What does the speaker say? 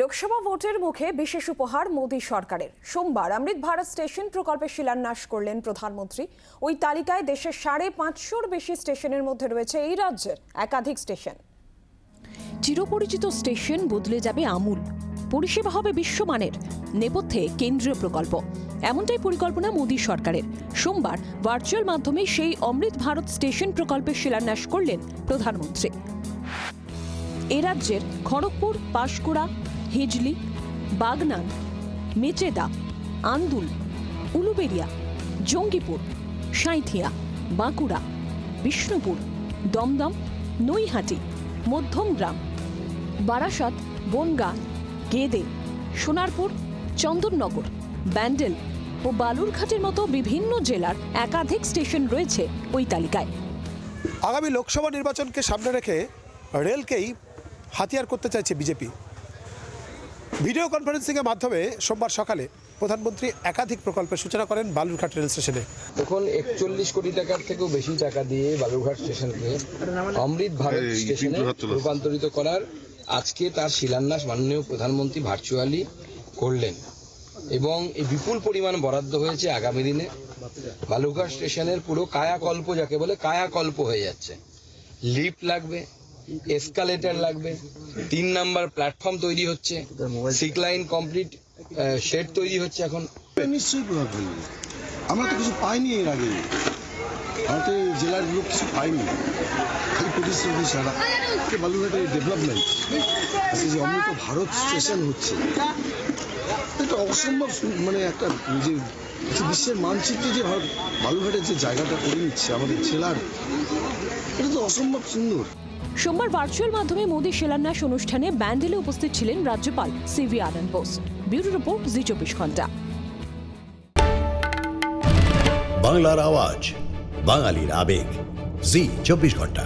লোকসভা ভোটের মুখে বিশেষ উপহার মোদী সরকারের। সোমবার অমৃত ভারত স্টেশন প্রকল্পের শিলান্যাস করলেন প্রধানমন্ত্রী। ওই তালিকায় দেশের সাড়ে পাঁচশোর বেশি স্টেশনের মধ্যে রয়েছে এই রাজ্যের একাধিক স্টেশন। চিরপরিচিত স্টেশন বদলে যাবে আমূল। পরিষেবা হবে বিশ্বমানের, নেপথ্যে কেন্দ্রীয় প্রকল্প। এমনটাই পরিকল্পনা মোদী সরকারের। সোমবার ভার্চুয়াল মাধ্যমে সেই অমৃত ভারত স্টেশন প্রকল্পের শিলান্যাস করলেন প্রধানমন্ত্রী। এ রাজ্যের খড়গপুর, পাঁশকুড়া হিজলি, বাগনান, মেচেদা, আন্দুল উলুবেড়িয়া জঙ্গিপুর, সাঁইথিয়া, বাঁকুড়া, বিষ্ণুপুর, দমদম, নৈহাটি মধ্যমগ্রাম বারাসাত, বনগাঁ, গেদে, সোনারপুর, চন্দননগর, ব্যান্ডেল ও বালুরঘাটের মতো বিভিন্ন জেলার একাধিক স্টেশন রয়েছে ওই তালিকায়। আগামী লোকসভা নির্বাচনকে সামনে রেখে রেলকেই হাতিয়ার করতে চাইছে বিজেপি। ভিডিও কনফারেন্সিংয়ের মাধ্যমে সোমবার সকালে প্রধানমন্ত্রী একাধিক প্রকল্পের সূচনা করেন বালুরঘাট রেল স্টেশনে। এখন একচল্লিশ কোটি টাকার থেকেও বেশি টাকা দিয়ে বালুরঘাট স্টেশনকে অমৃত ভারত স্টেশনে। রূপান্তরিত করার আজকে তার শিলান্যাস মাননীয় প্রধানমন্ত্রী ভার্চুয়ালি করলেন। এবং এই বিপুল পরিমাণ বরাদ্দ হয়েছে আগামী দিনে। বালুরঘাট স্টেশনের পুরো কায়াকল্প যাকে বলে কায়াকল্প হয়ে যাচ্ছে। লিফট লাগবে এসকালেটার লাগবে। তিন নাম্বার প্ল্যাটফর্ম তৈরি হচ্ছে। সিক লাইন কমপ্লিট শেড তৈরি হচ্ছে এখন। নিশ্চয়ই প্রভাব ফেলবে আমরা তো কিছু পাইনি এর আগে। এই জেলার লোক কিছু পাইনি। প্রতিশ্রুতি বালুরঘাটের ডেভেলপমেন্ট আজকে যে অমৃত ভারত স্টেশন হচ্ছে, এটা অসম্ভব মানে একটা যে বিশ্বের মানচিত্রে যে ভারত বালুরঘাটের যে জায়গাটা করে নিচ্ছে আমাদের জেলার, এটা তো অসম্ভব সুন্দর। সোমবার ভার্চুয়াল মাধ্যমে মোদী শিলান্যাস অনুষ্ঠানে ব্যান্ডেলে উপস্থিত ছিলেন রাজ্যপাল C V Ananda Bose. Bureau report, Zee চব্বিশ ঘণ্টা। বাংলার আওয়াজ, বাঙালির আবেগ। জি চব্বিশ ঘণ্টা।